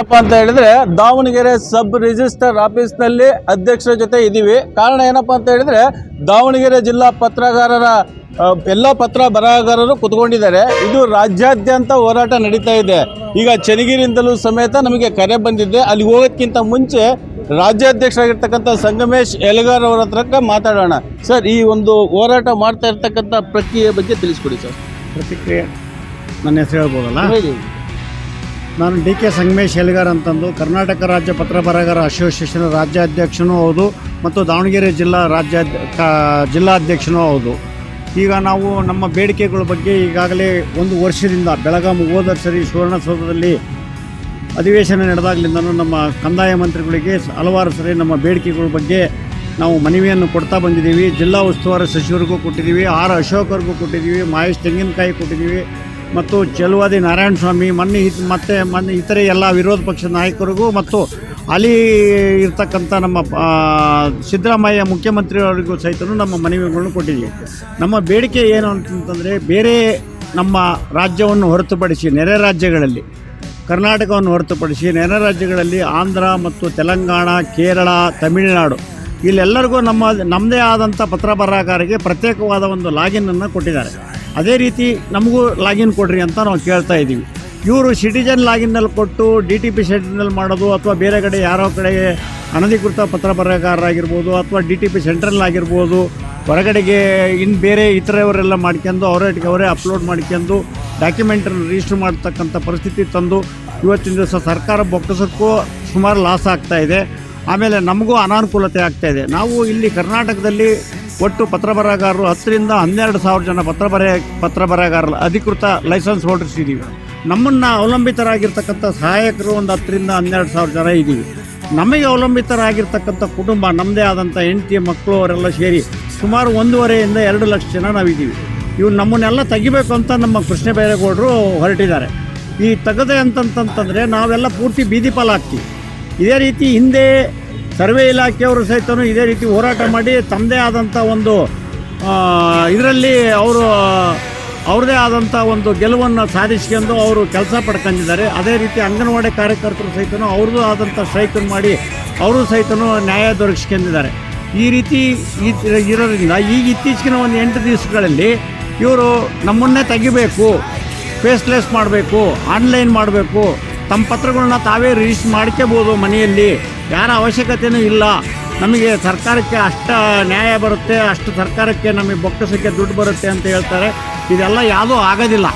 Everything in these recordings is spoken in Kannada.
ಏನಪ್ಪ ಅಂತ ಹೇಳಿದ್ರೆ ದಾವಣಗೆರೆ ಸಬ್ ರಿಜಿಸ್ಟರ್ ಆಫೀಸ್ನಲ್ಲಿ ಅಧ್ಯಕ್ಷರ ಜೊತೆ ಇದ್ದೀವಿ ಕಾರಣ ಏನಪ್ಪ ಅಂತ ಹೇಳಿದ್ರೆ ದಾವಣಗೆರೆ ಜಿಲ್ಲಾ ಪತ್ರಗಾರರ ಎಲ್ಲ ಪತ್ರ ಬರಹಗಾರರು ಕುತ್ಕೊಂಡಿದ್ದಾರೆ. ಇದು ರಾಜ್ಯಾದ್ಯಂತ ಹೋರಾಟ ನಡೀತಾ ಇದೆ. ಈಗ ಚನ್ನಗಿರಿಯಿಂದಲೂ ಸಮೇತ ನಮಗೆ ಕರೆ ಬಂದಿದೆ. ಅಲ್ಲಿ ಹೋಗೋದಕ್ಕಿಂತ ಮುಂಚೆ ರಾಜ್ಯಾಧ್ಯಕ್ಷರಾಗಿರ್ತಕ್ಕಂಥ ಸಂಗಮೇಶ್ ಎಲಗಾರ್ ಅವರ ಹತ್ರಕ್ಕೆ ಮಾತಾಡೋಣ. ಸರ್ ಈ ಒಂದು ಹೋರಾಟ ಮಾಡ್ತಾ ಇರ್ತಕ್ಕಂಥ ಪ್ರಕ್ರಿಯೆ ಬಗ್ಗೆ ತಿಳಿಸ್ಕೊಡಿ ಸರ್. ಪ್ರತಿಕ್ರಿಯೆ. ನನ್ನ ಹೆಸರು ಹೇಳ್ಬೋದಲ್ಲ? ಹೇಳಿ. ನಾನು ಡಿ ಕೆ ಸಂಗಮೇಶ್ ಎಲ್ಗಾರ್ ಅಂತಂದು. ಕರ್ನಾಟಕ ರಾಜ್ಯ ಪತ್ರ ಬರಹಗಾರ ಅಸೋಸಿಯೇಷನ್ ರಾಜ್ಯಾಧ್ಯಕ್ಷನೂ ಹೌದು ಮತ್ತು ದಾವಣಗೆರೆ ಜಿಲ್ಲಾ ರಾಜ್ಯ ಜಿಲ್ಲಾಧ್ಯಕ್ಷನೂ ಹೌದು. ಈಗ ನಾವು ನಮ್ಮ ಬೇಡಿಕೆಗಳ ಬಗ್ಗೆ ಈಗಾಗಲೇ ಒಂದು ವರ್ಷದಿಂದ, ಬೆಳಗಾಂ ಹೋದ ಸರಿ ಸುವರ್ಣಸೌಧದಲ್ಲಿ ಅಧಿವೇಶನ ನಡೆದಾಗಲಿಂದನೂ ನಮ್ಮ ಕಂದಾಯ ಮಂತ್ರಿಗಳಿಗೆ ಹಲವಾರು ಸರಿ ನಮ್ಮ ಬೇಡಿಕೆಗಳ ಬಗ್ಗೆ ನಾವು ಮನವಿಯನ್ನು ಕೊಡ್ತಾ ಬಂದಿದ್ದೀವಿ. ಜಿಲ್ಲಾ ಉಸ್ತುವಾರಿ ಸಚಿವರಿಗೂ ಕೊಟ್ಟಿದ್ದೀವಿ. ಆರ್ ಅಶೋಕರಿಗೂ ಕೊಟ್ಟಿದ್ದೀವಿ. ಮಹೇಶ್ ತೆಂಗಿನಕಾಯಿ ಕೊಟ್ಟಿದ್ದೀವಿ. ಮತ್ತು ಚೆಲುವಾದಿ ನಾರಾಯಣ ಸ್ವಾಮಿ, ಮೊನ್ನೆ ಮತ್ತೆ ಮೊನ್ನೆ ಇತರೆ ಎಲ್ಲ ವಿರೋಧ ಪಕ್ಷದ ನಾಯಕರಿಗೂ ಮತ್ತು ಅಲ್ಲಿ ಇರ್ತಕ್ಕಂಥ ನಮ್ಮ ಸಿದ್ದರಾಮಯ್ಯ ಮುಖ್ಯಮಂತ್ರಿಯವರಿಗೂ ಸಹಿತ ನಮ್ಮ ಮನವಿಗಳನ್ನು ಕೊಟ್ಟಿದ್ದೀವಿ ನಮ್ಮ ಬೇಡಿಕೆ ಏನು ಅಂತಂತಂದರೆ ಬೇರೆ ನಮ್ಮ ರಾಜ್ಯವನ್ನು ಹೊರತುಪಡಿಸಿ ನೆರೆ ರಾಜ್ಯಗಳಲ್ಲಿ, ಕರ್ನಾಟಕವನ್ನು ಹೊರತುಪಡಿಸಿ ನೆರೆ ರಾಜ್ಯಗಳಲ್ಲಿ ಆಂಧ್ರ ಮತ್ತು ತೆಲಂಗಾಣ, ಕೇರಳ, ತಮಿಳುನಾಡು, ಇಲ್ಲೆಲ್ಲರಿಗೂ ನಮ್ಮ, ನಮ್ಮದೇ ಆದಂಥ ಪತ್ರ ಬರಹಗಾರರಿಗೆ ಪ್ರತ್ಯೇಕವಾದ ಒಂದು ಲಾಗಿನನ್ನು ಕೊಟ್ಟಿದ್ದಾರೆ. ಅದೇ ರೀತಿ ನಮಗೂ ಲಾಗಿನ್ ಕೊಡ್ರಿ ಅಂತ ನಾವು ಕೇಳ್ತಾ ಇದ್ದೀವಿ. ಇವರು ಸಿಟಿಜನ್ ಲಾಗಿನ್ನಲ್ಲಿ ಕೊಟ್ಟು ಡಿ ಟಿ ಪಿ ಸೆಂಟ್ರ್ನಲ್ಲಿ ಮಾಡೋದು ಅಥವಾ ಬೇರೆ ಕಡೆ ಯಾರೋ ಕಡೆ ಅನಧಿಕೃತ ಪತ್ರ ಬರಹಗಾರರಾಗಿರ್ಬೋದು ಅಥವಾ ಡಿ ಟಿ ಪಿ ಸೆಂಟ್ರಲ್ ಆಗಿರ್ಬೋದು, ಹೊರಗಡೆಗೆ ಇನ್ನು ಬೇರೆ ಇತರವರೆಲ್ಲ ಮಾಡ್ಕೊಂಡು ಅವರೊಟ್ಟಿಗೆ ಅವರೇ ಅಪ್ಲೋಡ್ ಮಾಡ್ಕೊಂಡು ಡಾಕ್ಯುಮೆಂಟನ್ನು ರಿಜಿಸ್ಟರ್ ಮಾಡ್ತಕ್ಕಂಥ ಪರಿಸ್ಥಿತಿ ತಂದು ಇವತ್ತಿನ ದಿವಸ ಸರ್ಕಾರ ಬೊಕ್ಕಸಕ್ಕೂ ಸುಮಾರು ಲಾಸ್ ಆಗ್ತಾ ಇದೆ. ಆಮೇಲೆ ನಮಗೂ ಅನಾನುಕೂಲತೆ ಆಗ್ತಾ ಇದೆ. ನಾವು ಇಲ್ಲಿ ಕರ್ನಾಟಕದಲ್ಲಿ ಒಟ್ಟು ಪತ್ರ ಬರಹಗಾರರು ಹತ್ತರಿಂದ ಹನ್ನೆರಡು ಸಾವಿರ ಜನ ಪತ್ರ ಬರೆಯ ಪತ್ರ ಬರಹಗಾರರು, ಅಧಿಕೃತ ಲೈಸೆನ್ಸ್ ಹೋಲ್ಡರ್ಸ್ ಇದ್ದೀವಿ ನಮ್ಮನ್ನು ಅವಲಂಬಿತರಾಗಿರ್ತಕ್ಕಂಥ ಸಹಾಯಕರು ಒಂದು ಹತ್ತರಿಂದ ಹನ್ನೆರಡು ಸಾವಿರ ಜನ ಇದ್ದೀವಿ ನಮಗೆ ಅವಲಂಬಿತರಾಗಿರ್ತಕ್ಕಂಥ ಕುಟುಂಬ ನಮ್ಮದೇ ಆದಂಥ ಹೆಂಡತಿ ಮಕ್ಕಳು ಅವರೆಲ್ಲ ಸೇರಿ ಸುಮಾರು ಒಂದೂವರೆಯಿಂದ ಎರಡು ಲಕ್ಷ ಜನ ನಾವಿದ್ದೀವಿ ಇವು ನಮ್ಮನ್ನೆಲ್ಲ ತೆಗಿಬೇಕು ಅಂತ ನಮ್ಮ ಕೃಷ್ಣ ಬೈರೇಗೌಡರು ಹೊರಟಿದ್ದಾರೆ. ಈ ತೆಗದೆ ಅಂತಂತಂತಂದರೆ ನಾವೆಲ್ಲ ಪೂರ್ತಿ ಬೀದಿ ಪಾಲಾಗ್ತೀವಿ ಇದೇ ರೀತಿ ಹಿಂದೆ ಸರ್ವೆ ಇಲಾಖೆಯವರು ಸಹಿತ ಇದೇ ರೀತಿ ಹೋರಾಟ ಮಾಡಿ ತಮ್ಮದೇ ಆದಂಥ ಒಂದು ಇದರಲ್ಲಿ ಅವರು, ಅವ್ರದೇ ಆದಂಥ ಒಂದು ಗೆಲುವನ್ನು ಸಾಧಿಸ್ಕೊಂಡು ಅವರು ಕೆಲಸ ಪಡ್ಕೊಂಡಿದ್ದಾರೆ. ಅದೇ ರೀತಿ ಅಂಗನವಾಡಿ ಕಾರ್ಯಕರ್ತರು ಸಹಿತ ಅವ್ರದ್ದು ಆದಂಥ ಸ್ಟ್ರೈಕನ್ನು ಮಾಡಿ ಅವರು ಸಹಿತ ನ್ಯಾಯ ದೊರಕಿಸ್ಕೊಂಡಿದ್ದಾರೆ. ಈ ರೀತಿ ಇರೋದ್ರಿಂದ ಈಗ ಇತ್ತೀಚಿನ ಒಂದು ಎಂಟು ದಿವಸಗಳಲ್ಲಿ ಇವರು ನಮ್ಮನ್ನೇ ತೆಗಿಬೇಕು ಫೇಸ್ಲೆಸ್ ಮಾಡಬೇಕು ಆನ್ಲೈನ್ ಮಾಡಬೇಕು, ತಮ್ಮ ಪತ್ರಗಳನ್ನ ತಾವೇ ರಿಜಿಸ್ಟರ್ ಮಾಡ್ಕೋಬೋದು ಮನೆಯಲ್ಲಿ. ಯಾರ ಅವಶ್ಯಕತೆಯೂ ಇಲ್ಲ. ನಮಗೆ ಸರ್ಕಾರಕ್ಕೆ ಅಷ್ಟು ನ್ಯಾಯ ಬರುತ್ತೆ, ಅಷ್ಟು ಸರ್ಕಾರಕ್ಕೆ ನಮಗೆ ಬೊಕ್ಕಸಕ್ಕೆ ದುಡ್ಡು ಬರುತ್ತೆ ಅಂತ ಹೇಳ್ತಾರೆ. ಇದೆಲ್ಲ ಯಾವುದೂ ಆಗೋದಿಲ್ಲ.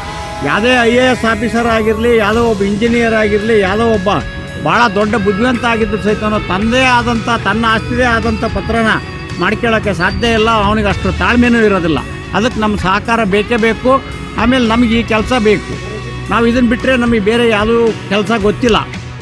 ಯಾವುದೇ ಐ ಎ ಎಸ್ ಆಫೀಸರ್ ಆಗಿರಲಿ, ಯಾವುದೋ ಒಬ್ಬ ಇಂಜಿನಿಯರ್ ಆಗಿರಲಿ, ಯಾವುದೋ ಒಬ್ಬ ಭಾಳ ದೊಡ್ಡ ಬುದ್ಧಿವಂತ ಆಗಿದ್ದು ಸಹಿತ ತನ್ನದೇ ಆದಂಥ ತನ್ನ ಆಸ್ತಿದೇ ಆದಂಥ ಪತ್ರನ ಮಾಡ್ಕೊಳ್ಳೋಕ್ಕೆ ಸಾಧ್ಯ ಇಲ್ಲ. ಅವನಿಗೆ ಅಷ್ಟು ತಾಳ್ಮೆನೂ ಇರೋದಿಲ್ಲ. ಅದಕ್ಕೆ ನಮ್ಮ ಸಹಕಾರ ಬೇಕೇ ಬೇಕು. ಆಮೇಲೆ ನಮಗೆ ಈ ಕೆಲಸ ಬೇಕು. ನಾವು ಇದನ್ನು ಬಿಟ್ಟರೆ ನಮಗೆ ಬೇರೆ ಯಾವುದೂ ಕೆಲಸ ಗೊತ್ತಿಲ್ಲ.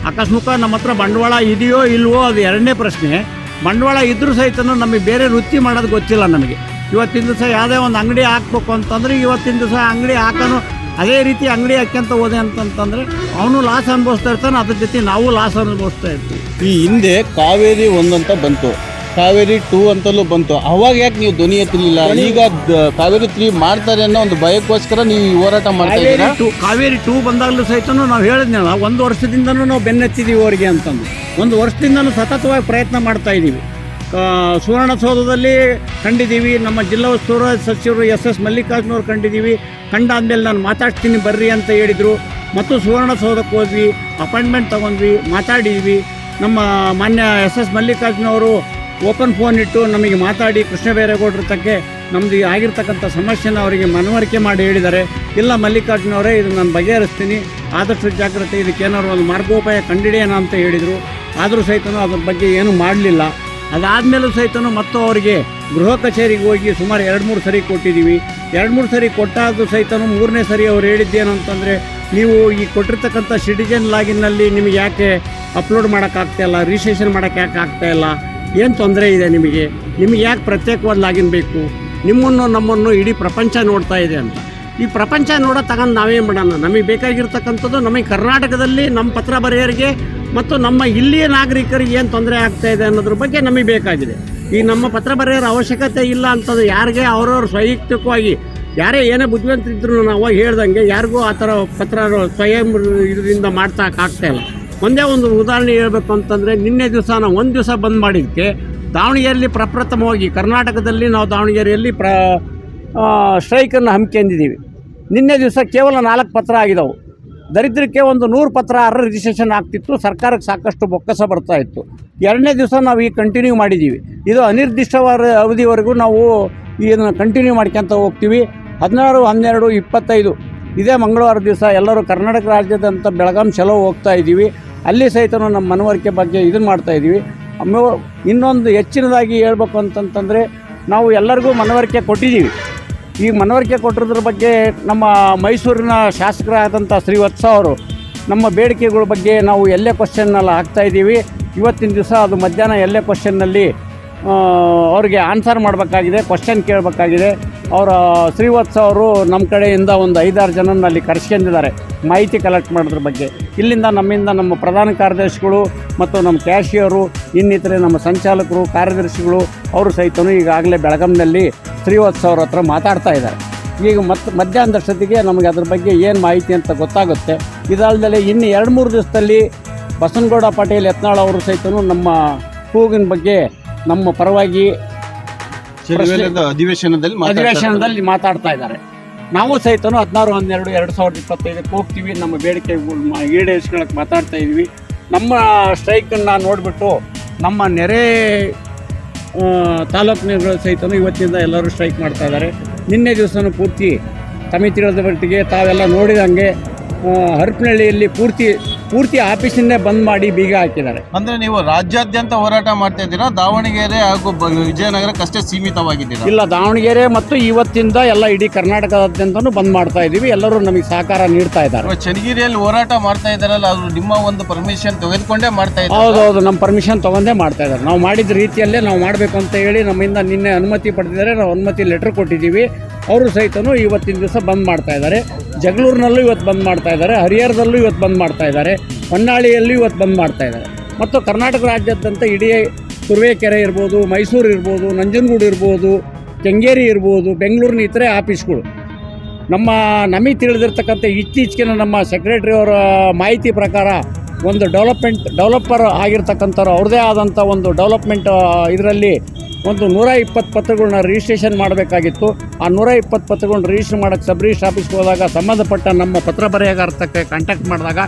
ಅಕಸ್ಮಾತ್ ನಮ್ಮ ಹತ್ರ ಬಂಡವಾಳ ಇದೆಯೋ ಇಲ್ವೋ ಅದು ಎರಡನೇ ಪ್ರಶ್ನೆ. ಬಂಡವಾಳ ಇದ್ರೂ ಸಹಿತ ನಮಗೆ ಬೇರೆ ವೃತ್ತಿ ಮಾಡೋದು ಗೊತ್ತಿಲ್ಲ ನಮಗೆ. ಇವತ್ತಿನ ದಿವಸ ಯಾವುದೇ ಒಂದು ಅಂಗಡಿ ಹಾಕ್ಬೇಕು ಅಂತಂದ್ರೆ ಇವತ್ತಿನ ದಿವಸ ಅಂಗಡಿ ಹಾಕೋನು, ಅದೇ ರೀತಿ ಅಂಗಡಿ ಹಾಕ್ಯಂತ ಹೋದೆ ಅಂತಂತಂದರೆ ಅವನು ಲಾಸ್ ಅನುಭವಿಸ್ತಾ ಇರ್ತಾನೆ, ಅದ್ರ ಜೊತೆ ನಾವು ಲಾಸ್ ಅನುಭವಿಸ್ತಾ ಇರ್ತೀವಿ. ಈ ಹಿಂದೆ ಕಾವೇರಿ ಒಂದಂತ ಬಂತು. ಕಾವೇರಿ ಟೂ ಅಂತಲೂ ಬಂತು. ಅವಾಗ ಯಾಕೆ ನೀವು ಧ್ವನಿ ಎತ್ತಲಿಲ್ಲ ಈಗ ದ- ಕಾವೇರಿ ತ್ರೀ ಮಾಡ್ತಾರೆ ಅನ್ನೋ ಒಂದು ಭಯಕ್ಕೋಸ್ಕರ ನೀವು ಈ ಹೋರಾಟ ಮಾಡ್ತಾ ಕಾವೇರಿ ಇದ್ದೀರಾ ಟು ಕಾವೇರಿ ಟೂ ಬಂದಾಗಲೂ ಸಹಿತ ನಾವು ಹೇಳಿದ್ನಲ್ಲ ಒಂದು ವರ್ಷದಿಂದನೂ ನಾವು ಬೆನ್ನತ್ತಿದ್ದೀವಿ ಅವರಿಗೆ ಅಂತಂದು. ಒಂದು ವರ್ಷದಿಂದನೂ ಸತತವಾಗಿ ಪ್ರಯತ್ನ ಮಾಡ್ತಾ ಇದ್ದೀವಿ ಆ, ಸುವರ್ಣಸೌಧದಲ್ಲಿ ಕಂಡಿದ್ದೀವಿ ನಮ್ಮ ಜಿಲ್ಲಾ ಉಸ್ತುವಾರಿ ಸಚಿವರು ಎಸ್ ಎಸ್ ಮಲ್ಲಿಕಾರ್ಜುನವ್ರು ಕಂಡಿದ್ದೀವಿ ಕಂಡಾದ್ಮೇಲೆ ನಾನು ಮಾತಾಡ್ತೀನಿ ಬರ್ರಿ ಅಂತ ಹೇಳಿದರು. ಮತ್ತು ಸುವರ್ಣಸೌಧಕ್ಕೆ ಹೋದ್ವಿ ಅಪಾಯಿಂಟ್ಮೆಂಟ್ ತೊಗೊಂಡ್ವಿ ಮಾತಾಡಿದ್ವಿ. ನಮ್ಮ ಮಾನ್ಯ ಎಸ್ ಎಸ್ ಮಲ್ಲಿಕಾರ್ಜುನವರು ಓಪನ್ ಫೋನ್ ಇಟ್ಟು ನಮಗೆ ಮಾತಾಡಿ ಕೃಷ್ಣ ಬೈರೇಗೌಡರ ತಕ್ಕೆ ನಮ್ಮದು ಆಗಿರ್ತಕ್ಕಂಥ ಸಮಸ್ಯೆನ ಅವರಿಗೆ ಮನವರಿಕೆ ಮಾಡಿ ಹೇಳಿದ್ದಾರೆ. ಇಲ್ಲ ಮಲ್ಲಿಕಾರ್ಜುನವರೇ, ಇದು ನಾನು ಬಗೆಹರಿಸ್ತೀನಿ. ಆದಷ್ಟು ಜಾಗ್ರತೆ ಇದಕ್ಕೆ ಏನಾದ್ರು ಒಂದು ಮಾರ್ಗೋಪಾಯ ಕಂಡಿಡಿಯೋಣ ಅಂತ ಹೇಳಿದರು. ಆದರೂ ಸಹಿತ ಅದ್ರ ಬಗ್ಗೆ ಏನೂ ಮಾಡಲಿಲ್ಲ. ಅದಾದಮೇಲೂ ಸಹಿತ ಮತ್ತು ಅವರಿಗೆ ಗೃಹ ಕಚೇರಿಗೆ ಹೋಗಿ ಸುಮಾರು ಎರಡು ಮೂರು ಸರಿ ಕೊಟ್ಟಿದ್ದೀವಿ. ಎರಡು ಮೂರು ಸರಿ ಕೊಟ್ಟಾದರೂ ಸಹಿತ ಮೂರನೇ ಸರಿ ಅವ್ರು ಹೇಳಿದ್ದೇನಂತಂದರೆ ನೀವು ಈ ಕೊಟ್ಟಿರ್ತಕ್ಕಂಥ ಸಿಟಿಜನ್ ಲಾಗಿನ್ನಲ್ಲಿ ನಿಮಗೆ ಯಾಕೆ ಅಪ್ಲೋಡ್ ಮಾಡೋಕ್ಕಾಗ್ತಾಯಿಲ್ಲ ರಿಜಿಸ್ಟ್ರೇಷನ್ ಮಾಡೋಕ್ಕೆ ಯಾಕೆ ಆಗ್ತಾಯಿಲ್ಲ ಏನು ತೊಂದರೆ ಇದೆ ನಿಮಗೆ? ನಿಮಗೆ ಯಾಕೆ ಪ್ರತ್ಯೇಕವಾದ ಲಾಗಿನ್ ಬೇಕು? ನಿಮ್ಮನ್ನು, ನಮ್ಮನ್ನು ಇಡೀ ಪ್ರಪಂಚ ನೋಡ್ತಾ ಇದೆ ಅಂತ. ಈ ಪ್ರಪಂಚ ನೋಡೋ ತಗೊಂಡು ನಾವೇನು ಮಾಡೋಣ? ನಮಗೆ ಬೇಕಾಗಿರ್ತಕ್ಕಂಥದ್ದು ನಮಗೆ ಕರ್ನಾಟಕದಲ್ಲಿ ನಮ್ಮ ಪತ್ರ ಬರೆಯೋರಿಗೆ ಮತ್ತು ನಮ್ಮ ಇಲ್ಲಿಯ ನಾಗರಿಕರಿಗೆ ಏನು ತೊಂದರೆ ಆಗ್ತಾ ಇದೆ ಅನ್ನೋದ್ರ ಬಗ್ಗೆ ನಮಗೆ ಬೇಕಾಗಿದೆ. ಈ ನಮ್ಮ ಪತ್ರ ಬರೆಯೋರ ಅವಶ್ಯಕತೆ ಇಲ್ಲ ಅಂತಂದು ಯಾರಿಗೆ? ಅವ್ರವ್ರ ಸ್ವೈಯಕ್ತಿಕವಾಗಿ ಯಾರೇ ಏನೇ ಬುದ್ಧಿವಂತರಿದ್ರು ನಾವು ಹೇಳ್ದಂಗೆ ಯಾರಿಗೂ ಆ ಥರ ಪತ್ರ ಸ್ವಯಂ ಇದರಿಂದ ಮಾಡ್ತಾ ಇಲ್ಲ. ಒಂದೇ ಒಂದು ಉದಾಹರಣೆ ಹೇಳಬೇಕು ಅಂತಂದರೆ, ನಿನ್ನೆ ದಿವಸ ನಾವು ಒಂದು ದಿವಸ ಬಂದ್ ಮಾಡಿದ್ದಕ್ಕೆ ದಾವಣಗೆರೆಯಲ್ಲಿ ಪ್ರಪ್ರಥಮವಾಗಿ ಕರ್ನಾಟಕದಲ್ಲಿ ನಾವು ದಾವಣಗೆರೆಯಲ್ಲಿ ಪ್ರ ಸ್ಟ್ರೈಕನ್ನು ಹಮ್ಮಿಕೊಂಡಿದ್ದೀವಿ. ನಿನ್ನೆ ದಿವಸ ಕೇವಲ ನಾಲ್ಕು ಪತ್ರ ಆಗಿದವು. ದರಿದ್ರಕ್ಕೆ ಒಂದು ನೂರು ಪತ್ರ ಆರ ರಿಜಿಸ್ಟ್ರೇಷನ್ ಆಗ್ತಿತ್ತು, ಸರ್ಕಾರಕ್ಕೆ ಸಾಕಷ್ಟು ಬೊಕ್ಕಸ ಬರ್ತಾ ಇತ್ತು. ಎರಡನೇ ದಿವಸ ನಾವು ಈಗ ಕಂಟಿನ್ಯೂ ಮಾಡಿದ್ದೀವಿ. ಇದು ಅನಿರ್ದಿಷ್ಟವಾದ ಅವಧಿವರೆಗೂ ನಾವು ಇದನ್ನು ಕಂಟಿನ್ಯೂ ಮಾಡ್ಕೊಂತ ಹೋಗ್ತೀವಿ. ಹದಿನಾರು, ಹನ್ನೆರಡು, ಇಪ್ಪತ್ತೈದು, ಇದೇ ಮಂಗಳವಾರ ದಿವಸ ಎಲ್ಲರೂ ಕರ್ನಾಟಕ ರಾಜ್ಯದಂಥ ಬೆಳಗಾಂ ಚಲೋ ಹೋಗ್ತಾ ಇದ್ದೀವಿ. ಅಲ್ಲಿ ಸಹಿತ ನಮ್ಮ ಮನವರಿಕೆ ಬಗ್ಗೆ ಇದನ್ನು ಮಾಡ್ತಾ ಇದ್ದೀವಿ ಇನ್ನೊಂದು ಹೆಚ್ಚಿನದಾಗಿ ಹೇಳ್ಬೇಕು ಅಂತಂತಂದರೆ ನಾವು ಎಲ್ಲರಿಗೂ ಮನವರಿಕೆ ಕೊಟ್ಟಿದ್ದೀವಿ ಈ ಮನವರಿಕೆ ಕೊಟ್ಟಿರೋದ್ರ ಬಗ್ಗೆ ನಮ್ಮ ಮೈಸೂರಿನ ಶಾಸಕರಾದಂಥ ಶ್ರೀವತ್ಸ ಅವರು ನಮ್ಮ ಬೇಡಿಕೆಗಳ ಬಗ್ಗೆ ನಾವು ಎಲ್ಲೇ ಕ್ವಶನ್ನೆಲ್ಲ ಹಾಕ್ತಾ ಇದ್ದೀವಿ ಇವತ್ತಿನ ದಿವಸ ಅದು ಮಧ್ಯಾಹ್ನ ಎಲ್ಲೇ ಕ್ವಶನ್ನಲ್ಲಿ ಅವ್ರಿಗೆ ಆನ್ಸರ್ ಮಾಡಬೇಕಾಗಿದೆ ಕ್ವಶನ್ ಕೇಳಬೇಕಾಗಿದೆ. ಅವರ ಶ್ರೀವತ್ಸ ಅವರು ನಮ್ಮ ಕಡೆಯಿಂದ ಒಂದು ಐದಾರು ಜನನ ಅಲ್ಲಿ ಕರೆಸ್ಕೊಂಡಿದ್ದಾರೆ. ಮಾಹಿತಿ ಕಲೆಕ್ಟ್ ಮಾಡೋದ್ರ ಬಗ್ಗೆ. ಇಲ್ಲಿಂದ ನಮ್ಮಿಂದ ನಮ್ಮ ಪ್ರಧಾನ ಕಾರ್ಯದರ್ಶಿಗಳು ಮತ್ತು ನಮ್ಮ ಕ್ಯಾಶಿಯರು ಇನ್ನಿತರೆ ನಮ್ಮ ಸಂಚಾಲಕರು, ಕಾರ್ಯದರ್ಶಿಗಳು, ಅವರು ಸಹಿತನೂ ಈಗಾಗಲೇ ಬೆಳಗಾಂನಲ್ಲಿ ಶ್ರೀವತ್ಸ ಅವ್ರ ಹತ್ರ ಮಾತಾಡ್ತಾ ಇದ್ದಾರೆ. ಈಗ ಮತ್ತೆ ಮಧ್ಯಾಹ್ನದಷ್ಟೊತ್ತಿಗೆ ನಮಗೆ ಅದ್ರ ಬಗ್ಗೆ ಏನು ಮಾಹಿತಿ ಅಂತ ಗೊತ್ತಾಗುತ್ತೆ. ಇದಲ್ಲದೆ ಇನ್ನು ಎರಡು ಮೂರು ದಿವಸದಲ್ಲಿ ಬಸನಗೌಡ ಪಾಟೀಲ್ ಯತ್ನಾಳ್ ಅವರು ಸಹಿತನೂ ನಮ್ಮ ಕೂಗಿನ ಬಗ್ಗೆ ನಮ್ಮ ಪರವಾಗಿ ಅಧಿವೇಶನದಲ್ಲಿ. ಅಧಿವೇಶನದಲ್ಲಿ ಮಾತಾಡ್ತಾ ಇದ್ದಾರೆ. ನಾವು ಸಹಿತನು ಹದಿನಾರು ಹನ್ನೆರಡು ಎರಡು ಸಾವಿರದ ಇಪ್ಪತ್ತೈದಕ್ಕೆ ಹೋಗ್ತೀವಿ. ನಮ್ಮ ಬೇಡಿಕೆ ಈಡೇರಿಸ್ಕೊಳಕ್ಕೆ ಮಾತಾಡ್ತಾ ಇದ್ದೀವಿ. ನಮ್ಮ ಸ್ಟ್ರೈಕನ್ನು ನೋಡಿಬಿಟ್ಟು ನಮ್ಮ ನೆರೆ ಆ, ತಾಲೂಕಿನಗಳು ಸಹಿತನು ಇವತ್ತಿಂದ ಎಲ್ಲರೂ ಸ್ಟ್ರೈಕ್ ಮಾಡ್ತಾ ಇದ್ದಾರೆ. ನಿನ್ನೆ ದಿವಸನೂ ಪೂರ್ತಿ ಸಮಿತಿಗಳ ಮಟ್ಟಿಗೆ ತಾವೆಲ್ಲ ನೋಡಿದಂಗೆ ಹರಪನಹಳ್ಳಿಯಲ್ಲಿ ಪೂರ್ತಿ ಪೂರ್ತಿ ಆಫೀಸನ್ನೇ ಬಂದ್ ಮಾಡಿ ಬೀಗ ಹಾಕಿದ್ದಾರೆ. ಅಂದ್ರೆ ನೀವು ರಾಜ್ಯಾದ್ಯಂತ ಹೋರಾಟ ಮಾಡ್ತಾ ಇದ್ದೀರಾ? ದಾವಣಗೆರೆ ಹಾಗೂ ಬ- ವಿಜಯನಗರಕ್ಕಷ್ಟೇ ಸೀಮಿತವಾಗಿದ್ದೀರಾ? ಇಲ್ಲ ದಾವಣಗೆರೆ ಮತ್ತು ಇವತ್ತಿಂದ ಎಲ್ಲ ಇಡೀ ಕರ್ನಾಟಕದಾದ್ಯಂತನೂ ಬಂದ್ ಮಾಡ್ತಾ ಇದ್ದೀವಿ. ಎಲ್ಲರೂ ನಮಗೆ ಸಹಕಾರ ನೀಡ್ತಾ ಇದ್ದಾರೆ. ಇವಾಗ ಚನ್ನಗಿರಿಯಲ್ಲಿ ಹೋರಾಟ ಮಾಡ್ತಾ ಇದ್ದಾರಲ್ಲ ಅವರು ನಿಮ್ಮ ಒಂದು ಪರ್ಮಿಷನ್ ತೆಗೆದುಕೊಂಡೇ ಮಾಡ್ತಾ ಇದ್ದಾರೆ ಹೌದೌದು ನಮ್ಮ ಪರ್ಮಿಷನ್ ತಗೊಂಡೇ ಮಾಡ್ತಾ ಇದ್ದಾರೆ. ನಾವು ಮಾಡಿದ ರೀತಿಯಲ್ಲೇ ನಾವು ಮಾಡಬೇಕು ಅಂತ ಹೇಳಿ ನಮ್ಮಿಂದ ನಿನ್ನೆ ಅನುಮತಿ ಪಡೆದಿದ್ದಾರೆ. ನಾವು ಅನುಮತಿ ಲೆಟರ್ ಕೊಟ್ಟಿದ್ದೀವಿ. ಅವರು ಸಹಿತನೂ ಇವತ್ತಿನ ದಿವಸ ಬಂದ್ ಮಾಡ್ತಾ ಇದ್ದಾರೆ. ಜಗಳೂರಿನಲ್ಲೂ ಇವತ್ತು ಬಂದ್ ಮಾಡ್ತಾ ಇದ್ದಾರೆ. ಹರಿಹರದಲ್ಲೂ ಇವತ್ತು ಬಂದ್ ಮಾಡ್ತಾ ಇದ್ದಾರೆ. ಹೊನ್ನಾಳಿಯಲ್ಲೂ ಇವತ್ತು ಬಂದ್ ಮಾಡ್ತಾ ಇದ್ದಾರೆ. ಮತ್ತು ಕರ್ನಾಟಕ ರಾಜ್ಯಾದ್ಯಂತ ಇಡೀ ತುರುವೇಕೆರೆ ಇರ್ಬೋದು, ಮೈಸೂರು ಇರ್ಬೋದು, ನಂಜನಗೂಡು ಇರ್ಬೋದು, ಕೆಂಗೇರಿ ಇರ್ಬೋದು, ಬೆಂಗಳೂರಿನ ಇತರೆ ಆಫೀಸ್ಗಳು. ನಮ್ಮ ನಮಗೆ ತಿಳಿದಿರ್ತಕ್ಕಂಥ ಇತ್ತೀಚೆಗಿನ ನಮ್ಮ ಸೆಕ್ರೆಟರಿ ಅವರ ಮಾಹಿತಿ ಪ್ರಕಾರ ಒಂದು ಡೆವಲಪ್ಮೆಂಟ್, ಡೆವಲಪರ್ ಆಗಿರ್ತಕ್ಕಂಥವ್ರು ಅವ್ರದ್ದೇ ಆದಂಥ ಒಂದು ಡೆವಲಪ್ಮೆಂಟ್ ಇದರಲ್ಲಿ ಒಂದು ನೂರ ಇಪ್ಪತ್ತು ಪತ್ರಗಳನ್ನ ರಿಜಿಸ್ಟ್ರೇಷನ್ ಮಾಡಬೇಕಾಗಿತ್ತು. ಆ ನೂರ ಇಪ್ಪತ್ತು ಪತ್ರಗಳನ್ನ ರಿಜಿಸ್ಟರ್ ಮಾಡೋಕ್ಕೆ ಸಬ್ ರಿಜಿಸ್ಟ್ರ್ ಆಫೀಸ್ಗೆ ಹೋದಾಗ ಸಂಬಂಧಪಟ್ಟ ನಮ್ಮ ಪತ್ರ ಬರೆಯಗಾರತಕ್ಕೆ ಕಾಂಟ್ಯಾಕ್ಟ್ ಮಾಡಿದಾಗ,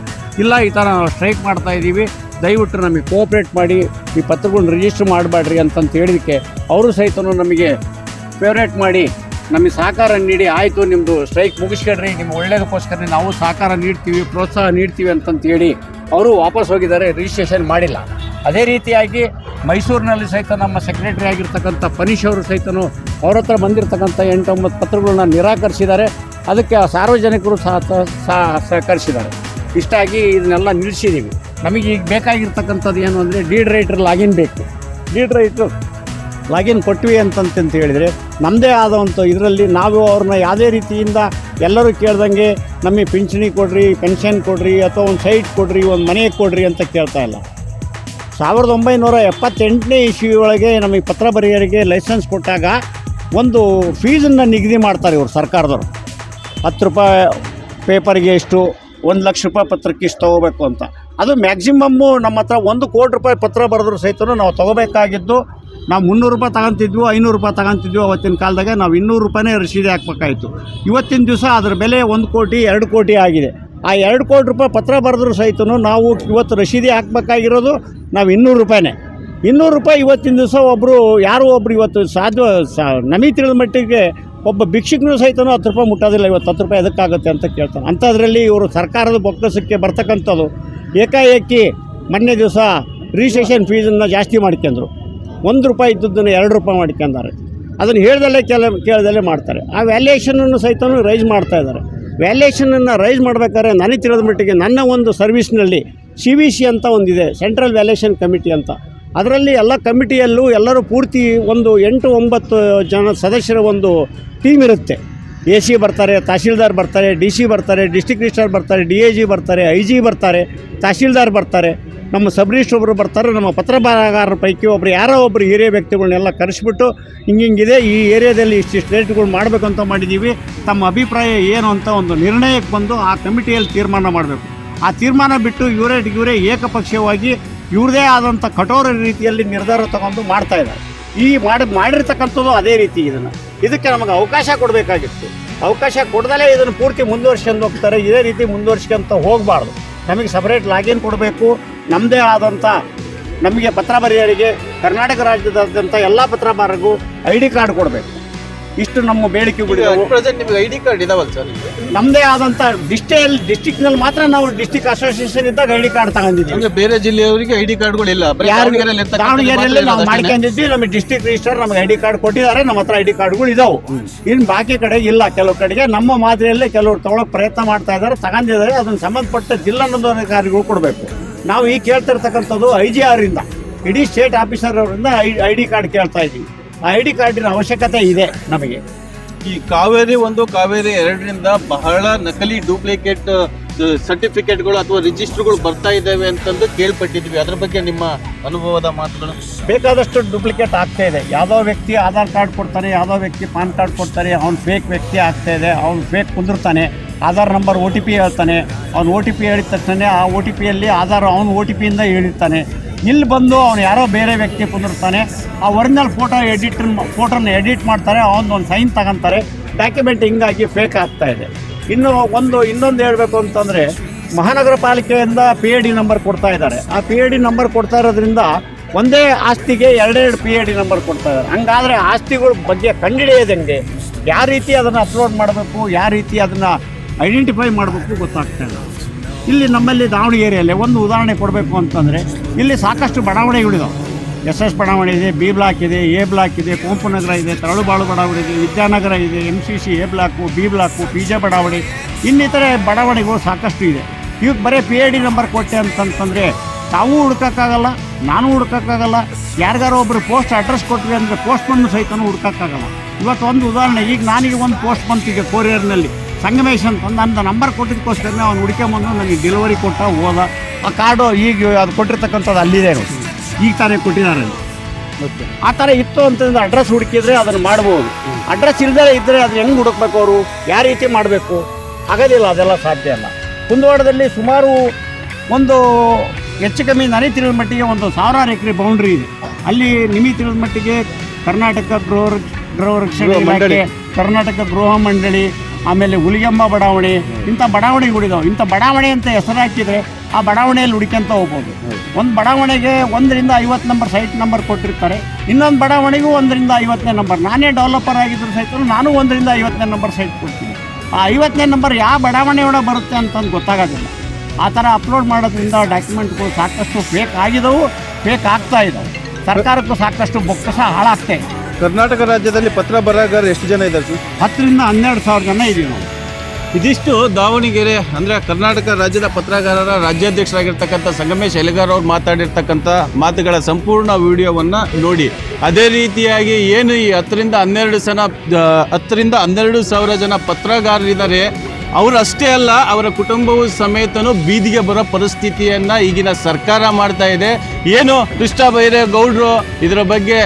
ಇಲ್ಲ, ಈ ಥರ ನಾವು ಸ್ಟ್ರೈಕ್ ಮಾಡ್ತಾ ಇದ್ದೀವಿ, ದಯವಿಟ್ಟು ನಮಗೆ ಕೋಆಪ್ರೇಟ್ ಮಾಡಿ, ಈ ಪತ್ರಗಳನ್ನ ರಿಜಿಸ್ಟರ್ ಮಾಡಬೇಡ್ರಿ ಅಂತಂತ ಹೇಳಿದಕ್ಕೆ ಅವರು ಸಹಿತ ನಮಗೆ ಫೇವ್ರೇಟ್ ಮಾಡಿ, ನಮಗೆ ಸಹಕಾರ ನೀಡಿ, ಆಯಿತು ನಿಮ್ಮದು ಸ್ಟ್ರೈಕ್ ಮುಗಿಸ್ಕೊಡ್ರಿ ನಿಮ್ಮ ಒಳ್ಳೇದಕ್ಕೋಸ್ಕರ ನಾವು ಸಹಕಾರ ನೀಡ್ತೀವಿ, ಪ್ರೋತ್ಸಾಹ ನೀಡ್ತೀವಿ ಅಂತಂತ ಹೇಳಿ, ಅವರು ವಾಪಸ್ ಹೋಗಿದ್ದಾರೆ ರಿಜಿಸ್ಟ್ರೇಷನ್ ಮಾಡಿಲ್ಲ. ಅದೇ ರೀತಿಯಾಗಿ ಮೈಸೂರಿನಲ್ಲಿ ಸಹಿತ ನಮ್ಮ ಸೆಕ್ರೆಟರಿ ಆಗಿರ್ತಕ್ಕಂಥ ಪನೀಶ್ ಅವರು ಸಹಿತನೂ ಅವ್ರ ಹತ್ರ ಬಂದಿರತಕ್ಕಂಥ ಎಂಟೊಂಬತ್ತು ಪತ್ರಗಳನ್ನ ನಿರಾಕರಿಸಿದ್ದಾರೆ. ಅದಕ್ಕೆ ಸಾರ್ವಜನಿಕರು ಸಹ ಸಹ ಸಹಕರಿಸಿದ್ದಾರೆ. ಇಷ್ಟಾಗಿ ಇದನ್ನೆಲ್ಲ ನಿಲ್ಲಿಸಿದ್ದೀವಿ ನಮಗೆ ಈಗ ಬೇಕಾಗಿರ್ತಕ್ಕಂಥದ್ದು ಏನು ಅಂದರೆ ಡೀಡ್ ರೈಟರ್ ಲಾಗಿನ್ ಬೇಕು. ಡೀಡ್ ರೈಟರ್ ಲಾಗಿನ್ ಕೊಟ್ವಿ ಅಂತಂತ ಹೇಳಿದರೆ ನಮ್ಮದೇ ಆದಂಥ ಇದರಲ್ಲಿ ನಾವು ಅವ್ರನ್ನ ಯಾವುದೇ ರೀತಿಯಿಂದ ಎಲ್ಲರೂ ಕೇಳ್ದಂಗೆ ನಮಗೆ ಪಿಂಚಣಿ ಕೊಡ್ರಿ ಪೆನ್ಷನ್ ಕೊಡ್ರಿ ಅಥವಾ ಒಂದು ಸೈಟ್ ಕೊಡ್ರಿ, ಒಂದು ಮನೆ ಕೊಡ್ರಿ ಅಂತ ಕೇಳ್ತಾ ಇಲ್ಲ. ಸಾವಿರದ ಒಂಬೈನೂರ ಎಪ್ಪತ್ತೆಂಟನೇ ಇಸ್ವಿ ಒಳಗೆ ನಮಗೆ ಪತ್ರ ಬರೆಯೋರಿಗೆ ಲೈಸೆನ್ಸ್ ಕೊಟ್ಟಾಗ ಒಂದು ಫೀಸನ್ನು ನಿಗದಿ ಮಾಡ್ತಾರೆ ಇವರು ಸರ್ಕಾರದವರು. ಹತ್ತು ರೂಪಾಯಿ ಪೇಪರ್ಗೆ ಎಷ್ಟು ಒಂದು ಲಕ್ಷ ರೂಪಾಯಿ ಪತ್ರಕ್ಕೆ ಇಷ್ಟು ತೊಗೋಬೇಕು ಅಂತ. ಅದು ಮ್ಯಾಕ್ಸಿಮಮ್ಮು ನಮ್ಮ ಹತ್ರ ಒಂದು ಕೋಟಿ ರೂಪಾಯಿ ಪತ್ರ ಬರೆದ್ರು ಸಹಿತ ನಾವು ತೊಗೋಬೇಕಾಗಿದ್ದು, ನಾವು ಮುನ್ನೂರು ರೂಪಾಯಿ ತಗೊಂತಿದ್ವು, ಐನೂರು ರೂಪಾಯಿ ತಗೊಂತಿದ್ವು ಅವತ್ತಿನ ಕಾಲದಾಗ, ನಾವು ಇನ್ನೂರು ರೂಪಾಯಿನೇ ರಸೀದಿ ಹಾಕ್ಬೇಕಾಯಿತು. ಇವತ್ತಿನ ದಿವಸ ಅದರ ಬೆಲೆ ಒಂದು ಕೋಟಿ, ಎರಡು ಕೋಟಿ ಆಗಿದೆ. ಆ ಎರಡು ಕೋಟಿ ರೂಪಾಯಿ ಪತ್ರ ಬರೆದ್ರು ಸಹಿತ ನಾವು ಇವತ್ತು ರಶೀದಿ ಹಾಕ್ಬೇಕಾಗಿರೋದು ನಾವು ಇನ್ನೂರು ರೂಪಾಯಿನೇ. ಇನ್ನೂರು ರೂಪಾಯಿ ಇವತ್ತಿನ ದಿವಸ ಒಬ್ಬರು ಯಾರೋ ಒಬ್ರು ಇವತ್ತು ಸಾಧ್ಯ ಸಾ ನಮಗೆ ತಿಳಿದ ಮಟ್ಟಿಗೆ ಒಬ್ಬ ಭಿಕ್ಷಕನೂ ಸಹಿತ ಹತ್ತು ರೂಪಾಯಿ ಮುಟ್ಟೋದಿಲ್ಲ, ಇವತ್ತು ಹತ್ತು ರೂಪಾಯಿ ಎದಕ್ಕಾಗುತ್ತೆ ಅಂತ ಕೇಳ್ತಾನೆ ಅಂಥದ್ರಲ್ಲಿ ಇವರು ಸರ್ಕಾರದ ಬೊಕ್ಕಸಕ್ಕೆ ಬರ್ತಕ್ಕಂಥದ್ದು. ಏಕಾಏಕಿ ಮೊನ್ನೆ ದಿವಸ ರಿಜಿಸ್ಟ್ರೇಷನ್ ಫೀಸನ್ನು ಜಾಸ್ತಿ ಮಾಡ್ಕೊಂಡ್ರು. ಒಂದು ರೂಪಾಯಿ ಇದ್ದದ್ದನ್ನು ಎರಡು ರೂಪಾಯಿ ಮಾಡ್ಕೊಂಡಾರೆ. ಅದನ್ನು ಹೇಳ್ದಲ್ಲೇ ಕೆಲ, ಕೇಳ್ದಲ್ಲೇ ಮಾಡ್ತಾರೆ. ಆ ವ್ಯಾಲ್ಯೂಯೇಷನನ್ನು ಸಹಿತ ರೈಸ್ ಮಾಡ್ತಾ ಇದ್ದಾರೆ. ವ್ಯಾಲ್ಯೂಯೇಷನನ್ನು ರೈಸ್ ಮಾಡಬೇಕಾದ್ರೆ ನನಗೆ ತಿಳಿದ ಮಟ್ಟಿಗೆ ನನ್ನ ಒಂದು ಸರ್ವಿಸ್ನಲ್ಲಿ ಸಿ ವಿ ಸಿ ಅಂತ ಒಂದಿದೆ ಸೆಂಟ್ರಲ್ ವ್ಯಾಲ್ಯೂಯೇಷನ್ ಕಮಿಟಿ ಅಂತ. ಅದರಲ್ಲಿ ಎಲ್ಲ ಕಮಿಟಿಯಲ್ಲೂ ಎಲ್ಲರೂ ಪೂರ್ತಿ ಒಂದು ಎಂಟು ಒಂಬತ್ತು ಜನ ಸದಸ್ಯರ ಒಂದು ಟೀಮ್ ಇರುತ್ತೆ. ಎ ಸಿ ಬರ್ತಾರೆ, ತಹಶೀಲ್ದಾರ್ ಬರ್ತಾರೆ, ಡಿ ಸಿ ಬರ್ತಾರೆ ಡಿಸ್ಟಿಕ್ ರಿಜಿಸ್ಟ್ರಾರ್ ಬರ್ತಾರೆ, ಡಿ ಎ ಜಿ ಬರ್ತಾರೆ, ಐ ಜಿ ಬರ್ತಾರೆ, ತಹಶೀಲ್ದಾರ್ ಬರ್ತಾರೆ, ನಮ್ಮ ಸಬ್ ರಿಜಿಸ್ಟ್ರ್ ಒಬ್ಬರು ಬರ್ತಾರೆ, ನಮ್ಮ ಪತ್ರ ಪೈಕಿ ಒಬ್ಬರು ಯಾರೋ ಒಬ್ಬರು ಹಿರಿಯ ವ್ಯಕ್ತಿಗಳನ್ನೆಲ್ಲ ಕರೆಸ್ಬಿಟ್ಟು ಹಿಂಗಿಂಗಿದೆ ಈ ಏರಿಯಾದಲ್ಲಿ ಇಷ್ಟಿಷ್ಟು ರೇಟ್ಗಳು ಅಂತ ಮಾಡಿದ್ದೀವಿ ತಮ್ಮ ಅಭಿಪ್ರಾಯ ಏನು ಅಂತ ಒಂದು ನಿರ್ಣಯಕ್ಕೆ ಬಂದು ಆ ಕಮಿಟಿಯಲ್ಲಿ ತೀರ್ಮಾನ ಮಾಡಬೇಕು. ಆ ತೀರ್ಮಾನ ಬಿಟ್ಟು ಇವರೇ ಇವರೇ ಏಕಪಕ್ಷೀಯವಾಗಿ ಇವ್ರದೇ ಆದಂಥ ಕಠೋರ ರೀತಿಯಲ್ಲಿ ನಿರ್ಧಾರ ತಗೊಂಡು ಮಾಡ್ತಾ ಇದ್ದಾರೆ. ಈ ಮಾಡಿ ಮಾಡಿರ್ತಕ್ಕಂಥದ್ದು ಅದೇ ರೀತಿ ಇದನ್ನು. ಇದಕ್ಕೆ ನಮಗೆ ಅವಕಾಶ ಕೊಡಬೇಕಾಗಿತ್ತು. ಅವಕಾಶ ಕೊಡ್ದಲೇ ಇದನ್ನು ಪೂರ್ತಿ ಮುಂದುವರ್ಸ್ಕೊಂಡು ಹೋಗ್ತಾರೆ. ಇದೇ ರೀತಿ ಮುಂದುವರ್ಸ್ಕೊಂತ ಹೋಗಬಾರ್ದು. ನಮಗೆ ಸಪ್ರೇಟ್ ಲಾಗಿನ್ ಕೊಡಬೇಕು. ನಮ್ಮದೇ ಆದಂಥ ನಮಗೆ ಪತ್ರ ಬರೆಯೋರಿಗೆ ಕರ್ನಾಟಕ ರಾಜ್ಯದಾದ್ಯಂತ ಎಲ್ಲ ಪತ್ರ ಐ ಡಿ ಕಾರ್ಡ್ ಕೊಡಬೇಕು. ಇಷ್ಟು ನಮ್ಮ ಬೇಡಿಕೆ ಪ್ರೆಸೆಂಟ್ ನಿಮ್ಗೆ ಐ ಡಿ ಕಾರ್ಡ್ ಇದಾವಲ್ಲ ಸರ್ ನಮ್ಮದೇ ಆದಂಥ ಡಿಸ್ಟಿಕ್ನಲ್ಲಿ ಮಾತ್ರ ನಾವು ಡಿಸ್ಟಿಕ್ ಅಸೋಸಿಯೇಷನ್ ಇದ್ದಾಗ ಐ ಡಿ ಕಾರ್ಡ್ ತಗೊಂಡಿದ್ದೀವಿ. ಅಂದ್ರೆ ಬೇರೆ ಜಿಲ್ಲೆಯವರಿಗೆ ಐ ಡಿ ಕಾರ್ಡ್ಗಳು ಇಲ್ಲ. ಬರೀ ಯಾರು ದಾವಣಗೆರೆಯಲ್ಲಿ ನಾವು. ಮಾಡ್ಕೊಂಡಿದ್ವಿ ನಮಗೆ ಡಿಸ್ಟ್ರಿಕ್ಟ್ ರಿಜಿಸ್ಟರ್ ನಮಗೆ ಐ ಡಿ ಕಾರ್ಡ್ ಕೊಟ್ಟಿದ್ದಾರೆ. ನಮ್ಮ ಹತ್ರ ಐ ಡಿ ಕಾರ್ಡ್ಗಳು ಇದಾವೆ. ಇನ್ನು ಬಾಕಿ ಕಡೆ ಇಲ್ಲ ಕೆಲವು ಕಡೆಗೆ. ನಮ್ಮ ಮಾದರಿಯಲ್ಲೇ ಕೆಲವರು ತಗೊಳಕ್ ಪ್ರಯತ್ನ ಮಾಡ್ತಾ ಇದ್ದಾರೆ ತಗೊಂಡಿದ್ದಾರೆ. ಅದನ್ನು ಸಂಬಂಧಪಟ್ಟ ಜಿಲ್ಲಾ ನೋಂದಣಿಕಾರಿಗಳು ಕೊಡಬೇಕು. ನಾವು ಈಗ ಕೇಳ್ತಿರ್ತಕ್ಕಂಥದ್ದು ಐ ಜಿ ಆರ್ ಇಂದ. ಇಡೀ ಸ್ಟೇಟ್ ಆಫೀಸರ್ ಅವರಿಂದ ಐ ಡಿ ಕಾರ್ಡ್ ಕೇಳ್ತಾ ಇದ್ದೀವಿ. ಐ ಡಿ ಕಾರ್ಡಿನ ಅವಶ್ಯಕತೆ ಇದೆ ನಮಗೆ. ಈ ಕಾವೇರಿ ಒಂದು ಕಾವೇರಿ ಎರಡರಿಂದ ಬಹಳ ನಕಲಿ ಡೂಪ್ಲಿಕೇಟ್ ಸರ್ಟಿಫಿಕೇಟ್ಗಳು ಅಥವಾ ರಿಜಿಸ್ಟರ್ಗಳು ಬರ್ತಾ ಇದ್ದಾವೆ ಅಂತಂದು ಕೇಳ್ಪಟ್ಟಿದ್ವಿ. ಅದ್ರ ಬಗ್ಗೆ ನಿಮ್ಮ ಅನುಭವದ ಮಾತುಗಳು? ಬೇಕಾದಷ್ಟು ಡೂಪ್ಲಿಕೇಟ್ ಆಗ್ತಾ ಇದೆ. ಯಾವುದೋ ವ್ಯಕ್ತಿ ಆಧಾರ್ ಕಾರ್ಡ್ ಕೊಡ್ತಾನೆ ಯಾವುದೋ ವ್ಯಕ್ತಿ ಪಾನ್ ಕಾರ್ಡ್ ಕೊಡ್ತಾರೆ ಅವ್ನು ಫೇಕ್ ವ್ಯಕ್ತಿ ಆಗ್ತಾ ಇದೆ ಅವ್ನು fake ಕುಂದಿರ್ತಾನೆ Aadhaar number O T P ಹೇಳ್ತಾನೆ ಅವ್ನು ಒ ಟಿ ಪಿ ಹೇಳಿದ ತಕ್ಷಣ ಆ ಒ ಟಿ ಪಿಯಲ್ಲಿ ಆಧಾರ್ ಅವ್ನು ಒ ಟಿ ಪಿಯಿಂದ ಹೇಳಿರ್ತಾನೆ. ಇಲ್ಲಿ ಬಂದು ಅವ್ನು ಯಾರೋ ಬೇರೆ ವ್ಯಕ್ತಿ ಕುಂದಿರ್ತಾನೆ. ಆ ಒರಿಜಿನಲ್ ಫೋಟೋ ಎಡಿಟ್ ಫೋಟೋನ ಎಡಿಟ್ ಮಾಡ್ತಾರೆ ಒಂದು ಸೈನ್ ತಗೊಂತಾರೆ. ಡಾಕ್ಯುಮೆಂಟ್ ಹಿಂಗಾಗಿ ಫೇಕ್ ಆಗ್ತಾ ಇದೆ. ಇನ್ನು ಒಂದು ಇನ್ನೊಂದು ಹೇಳಬೇಕು ಅಂತಂದರೆ, ಮಹಾನಗರ ಪಾಲಿಕೆಯಿಂದ ಪಿ ಎ ಡಿ ನಂಬರ್ ಕೊಡ್ತಾ ಇದ್ದಾರೆ. ಆ ಪಿ ಎ ಡಿ ನಂಬರ್ ಕೊಡ್ತಾ ಇರೋದ್ರಿಂದ ಒಂದೇ ಆಸ್ತಿಗೆ ಎರಡೆರಡು ಪಿ ಎ ಡಿ ನಂಬರ್ ಕೊಡ್ತಾ ಇದ್ದಾರೆ. ಹಂಗಾದರೆ ಆಸ್ತಿಗಳ ಬಗ್ಗೆ ಕಂಡಿಡಿಯೋದಂಗೆ ಯಾವ ರೀತಿ ಅದನ್ನು ಅಪ್ಲೋಡ್ ಮಾಡಬೇಕು, ಯಾವ ರೀತಿ ಅದನ್ನು ಐಡೆಂಟಿಫೈ ಮಾಡಬೇಕು ಗೊತ್ತಾಗ್ತಾ ಇಲ್ಲ. ಇಲ್ಲಿ ನಮ್ಮಲ್ಲಿ ದಾವಣಗೆರೆಯಲ್ಲಿ ಒಂದು ಉದಾಹರಣೆ ಕೊಡಬೇಕು ಅಂತಂದರೆ ಇಲ್ಲಿ ಸಾಕಷ್ಟು ಬಡಾವಣೆಗಳಿದಾವೆ. ಎಸ್ ಎಸ್ ಬಡಾವಣೆ ಇದೆ, ಬಿ ಬ್ಲಾಕ್ ಇದೆ, ಎ ಬ್ಲಾಕ್ ಇದೆ ಕೋಂಪು ನಗರ ಇದೆ, ತರಳುಬಾಳು ಬಡಾವಣೆ ಇದೆ, ವಿದ್ಯಾನಗರ ಇದೆ M C C A block, B block, P J ಬಡಾವಣೆ, ಇನ್ನಿತರ ಬಡಾವಣೆಗಳು ಸಾಕಷ್ಟು ಇದೆ. ಇವಾಗ ಬರೀ ಪಿ ಎ ಡಿ ನಂಬರ್ ಕೊಟ್ಟೆ ಅಂತಂತಂದರೆ ತಾವೂ ಹುಡ್ಕೋಕ್ಕಾಗಲ್ಲ, ನಾನು ಹುಡ್ಕೋಕ್ಕಾಗಲ್ಲ, ಯಾರಿಗಾರೋ ಒಬ್ಬರು ಪೋಸ್ಟ್ ಅಡ್ರೆಸ್ ಕೊಟ್ಟರೆ ಅಂದರೆ ಪೋಸ್ಟ್ ಮಣ್ಣು ಸಹಿತನೂ ಹುಡ್ಕೋಕ್ಕಾಗಲ್ಲ. ಇವತ್ತು ಒಂದು ಉದಾಹರಣೆ, ಈಗ ನಾನೀಗ ಒಂದು ಪೋಸ್ಟ್ ಬಂತು ಈಗ ಕೊರಿಯರ್ನಲ್ಲಿ. ಸಂಗಮೇಶ್ ಅಂತ ನನ್ನ ನಂಬರ್ ಕೊಟ್ಟಿದ್ದಕ್ಕೋಸ್ಕರ ಅವ್ನು ಹುಡ್ಕೊಂಬಂದು ನನಗೆ ಡೆಲಿವರಿ ಕೊಟ್ಟ ಹೋದ. ಆ ಕಾರ್ಡು ಈಗ ಅದು ಕೊಟ್ಟಿರ್ತಕ್ಕಂಥದ್ದು ಅಲ್ಲಿದೆ. ಈಗ ತಾನೇ ಕೊಟ್ಟಿದ್ದಾರೆ. ಆ ಥರ ಇತ್ತು ಅಂತಂದ್ರೆ ಅಡ್ರೆಸ್ ಹುಡುಕಿದ್ರೆ ಅದನ್ನು ಮಾಡ್ಬೋದು. ಅಡ್ರೆಸ್ ಇಲ್ಲದೇ ಇದ್ದರೆ ಅದು ಹೆಂಗೆ ಹುಡುಕ್ಬೇಕು ಅವರು? ಯಾವ ರೀತಿ ಮಾಡಬೇಕು? ಆಗೋದಿಲ್ಲ ಅದೆಲ್ಲ ಸಾಧ್ಯ ಅಲ್ಲ ಕುಂದವಾಡದಲ್ಲಿ ಸುಮಾರು ಒಂದು ಹೆಚ್ಚು ಕಮ್ಮಿ ನನಗೆ ತಿಳಿದ ಮಟ್ಟಿಗೆ ಒಂದು ಸಾವಿರಾರು ಎಕರೆ ಬೌಂಡ್ರಿ ಇದೆ. ಅಲ್ಲಿ ನಿಮಗೆ ತಿಳಿದ ಮಟ್ಟಿಗೆ ಕರ್ನಾಟಕ ಗೃಹ ಗೃಹ ರಕ್ಷಣೆ ಕರ್ನಾಟಕ ಗೃಹ ಮಂಡಳಿ ಆಮೇಲೆ ಹುಲಿಗೆಮ್ಮ ಬಡಾವಣೆ ಇಂಥ ಬಡಾವಣೆಗಳಿದಾವೆ ಇಂಥ ಬಡಾವಣೆ ಅಂತ ಹೆಸರು ಹಾಕಿದರೆ ಆ ಬಡಾವಣೆಯಲ್ಲಿ ಹುಡುಕ್ಯಂತ ಹೋಗ್ಬೋದು. ಒಂದು ಬಡಾವಣೆಗೆ ಒಂದರಿಂದ ಐವತ್ತು ನಂಬರ್ ಸೈಟ್ ನಂಬರ್ ಕೊಟ್ಟಿರ್ತಾರೆ. ಇನ್ನೊಂದು ಬಡಾವಣೆಗೂ ಒಂದರಿಂದ ಐವತ್ತನೇ ನಂಬರ್ ನಾನೇ ಡೆವಲಪರ್ ಆಗಿದ್ರು ಸಹಿತ ನಾನು ಒಂದರಿಂದ ಐವತ್ತನೇ ನಂಬರ್ ಸೈಟ್ ಕೊಡ್ತೀನಿ. ಆ ಐವತ್ತನೇ ನಂಬರ್ ಯಾವ ಬಡಾವಣೆಯೊಳಗೆ ಬರುತ್ತೆ ಅಂತಂದು ಗೊತ್ತಾಗೋದಿಲ್ಲ. ಆ ಥರ ಅಪ್ಲೋಡ್ ಮಾಡೋದ್ರಿಂದ ಡಾಕ್ಯುಮೆಂಟ್ಗಳು ಸಾಕಷ್ಟು ಫೇಕ್ ಆಗಿದವು ಫೇಕ್ ಆಗ್ತಾ ಇದ್ದಾವೆ ಸರ್ಕಾರಕ್ಕೂ ಸಾಕಷ್ಟು ಬೊಕ್ಕಸ ಹಾಳಾಗ್ತಾ ಇದೆ. ಕರ್ನಾಟಕ ರಾಜ್ಯದಲ್ಲಿ ಪತ್ರ ಬರಹಗಾರ ಎಷ್ಟು ಜನ ಇದ್ದಾರೆ ಸರ್? ಹತ್ತರಿಂದ ಹನ್ನೆರಡು ಸಾವಿರ ಜನ ಇದೀವಿ ನಾವು. ಇದಿಷ್ಟು ದಾವಣಗೆರೆ ಅಂದರೆ ಕರ್ನಾಟಕ ರಾಜ್ಯದ ಪತ್ರಗಾರರ ರಾಜ್ಯಾಧ್ಯಕ್ಷರಾಗಿರ್ತಕ್ಕಂಥ ಸಂಗಮೇಶ್ ಎಲೆಗಾರ್ ಅವ್ರು ಮಾತಾಡಿರ್ತಕ್ಕಂಥ ಮಾತುಗಳ ಸಂಪೂರ್ಣ ವಿಡಿಯೋವನ್ನು ನೋಡಿ. ಅದೇ ರೀತಿಯಾಗಿ ಏನು ಈ ಹತ್ತರಿಂದ ಹನ್ನೆರಡು ಜನ ಹತ್ತರಿಂದ ಹನ್ನೆರಡು ಸಾವಿರ ಜನ ಪತ್ರಗಾರರಿದ್ದಾರೆ ಅವರು ಅಷ್ಟೇ ಅಲ್ಲ ಅವರ ಕುಟುಂಬವು ಸಮೇತನೂ ಬೀದಿಗೆ ಬರೋ ಪರಿಸ್ಥಿತಿಯನ್ನು ಈಗಿನ ಸರ್ಕಾರ ಮಾಡ್ತಾ ಇದೆ. ಏನು ಕೃಷ್ಣ ಬೈರೇಗೌಡರು ಇದರ ಬಗ್ಗೆ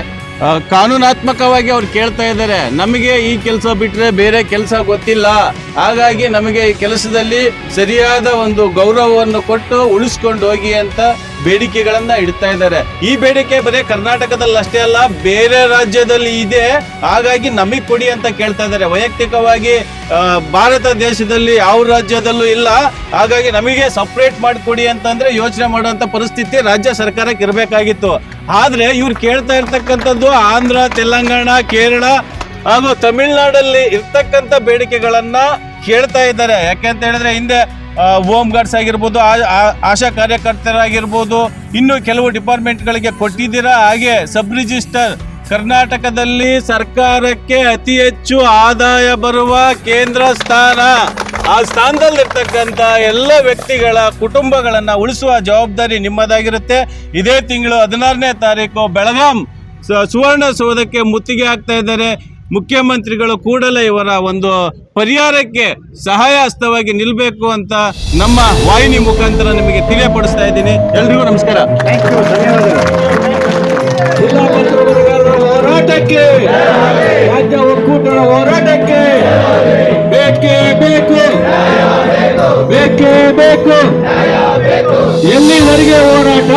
ಕಾನೂನಾತ್ಮಕವಾಗಿ ಅವ್ರು ಕೇಳ್ತಾ ಇದ್ದಾರೆ. ನಮಗೆ ಈ ಕೆಲಸ ಬಿಟ್ಟರೆ ಬೇರೆ ಕೆಲಸ ಗೊತ್ತಿಲ್ಲ. ಹಾಗಾಗಿ ನಮಗೆ ಈ ಕೆಲಸದಲ್ಲಿ ಸರಿಯಾದ ಒಂದು ಗೌರವವನ್ನು ಕೊಟ್ಟು ಉಳಿಸ್ಕೊಂಡು ಹೋಗಿ ಅಂತ ಬೇಡಿಕೆಗಳನ್ನ ಇಡ್ತಾ ಇದ್ದಾರೆ. ಈ ಬೇಡಿಕೆ ಬರೀ ಕರ್ನಾಟಕದಲ್ಲಿ ಅಷ್ಟೇ ಅಲ್ಲ, ಬೇರೆ ರಾಜ್ಯದಲ್ಲಿ ಇದೆ. ಹಾಗಾಗಿ ನಮಗೆ ಕೊಡಿ ಅಂತ ಕೇಳ್ತಾ ಇದ್ದಾರೆ. ವೈಯಕ್ತಿಕವಾಗಿ ಭಾರತ ದೇಶದಲ್ಲಿ ಯಾವ ರಾಜ್ಯದಲ್ಲೂ ಇಲ್ಲ. ಹಾಗಾಗಿ ನಮಗೆ ಸಪ್ರೇಟ್ ಮಾಡಿಕೊಡಿ ಅಂತಂದ್ರೆ ಯೋಚನೆ ಮಾಡುವಂತ ಪರಿಸ್ಥಿತಿ ರಾಜ್ಯ ಸರ್ಕಾರಕ್ಕೆ ಇರಬೇಕಾಗಿತ್ತು. ಆದ್ರೆ ಇವ್ರು ಕೇಳ್ತಾ ಇರ್ತಕ್ಕಂಥದ್ದು ಆಂಧ್ರ, ತೆಲಂಗಾಣ, ಕೇರಳ ಹಾಗೂ ತಮಿಳುನಾಡಲ್ಲಿ ಇರ್ತಕ್ಕಂಥ ಬೇಡಿಕೆಗಳನ್ನ ಕೇಳ್ತಾ ಇದ್ದಾರೆ. ಯಾಕೆಂತ ಹೇಳಿದ್ರೆ ಹಿಂದೆ ಹೋಮ್ ಗಾರ್ಡ್ಸ್ ಆಗಿರ್ಬೋದು ಆಶಾ ಕಾರ್ಯಕರ್ತರಾಗಿರ್ಬೋದು, ಇನ್ನು ಕೆಲವು ಡಿಪಾರ್ಟ್ಮೆಂಟ್ಗಳಿಗೆ ಕೊಟ್ಟಿದ್ದೀರಾ? ಹಾಗೆ ಸಬ್ ರಿಜಿಸ್ಟರ್, ಕರ್ನಾಟಕದಲ್ಲಿ ಸರ್ಕಾರಕ್ಕೆ ಅತಿ ಹೆಚ್ಚು ಆದಾಯ ಬರುವ ಕೇಂದ್ರ ಸ್ಥಾನ ಆ ಸ್ಥಾನದಲ್ಲಿರ್ತಕ್ಕಂಥ ಎಲ್ಲ ವ್ಯಕ್ತಿಗಳ ಕುಟುಂಬಗಳನ್ನ ಉಳಿಸುವ ಜವಾಬ್ದಾರಿ ನಿಮ್ಮದಾಗಿರುತ್ತೆ. ಇದೇ ತಿಂಗಳು ಹದಿನಾರನೇ ತಾರೀಕು ಬೆಳಗಾಂ ಸುವರ್ಣ ಸೌಧಕ್ಕೆ ಮುತ್ತಿಗೆ ಹಾಕ್ತಾ ಇದ್ದಾರೆ. ಮುಖ್ಯಮಂತ್ರಿಗಳು ಕೂಡಲೇ ಇವರ ಒಂದು ಪರಿಹಾರಕ್ಕೆ ಸಹಾಯ ಹಸ್ತವಾಗಿ ನಿಲ್ಲಬೇಕು ಅಂತ ನಮ್ಮ ವಾಹಿನಿ ಮುಖಾಂತರ ನಿಮಗೆ ತಿಳಿಯಪಡಿಸ್ತಾ ಇದ್ದೀನಿ. ಎಲ್ರಿಗೂ ನಮಸ್ಕಾರ. ಹೋರಾಟಕ್ಕೆ ರಾಜ್ಯ ಒಕ್ಕೂಟದ ಹೋರಾಟಕ್ಕೆ. ಬೇಕೇ ಬೇಕು ಬೇಕೇ ಬೇಕು. ಎಲ್ಲಿವರೆಗೆ ಹೋರಾಟ?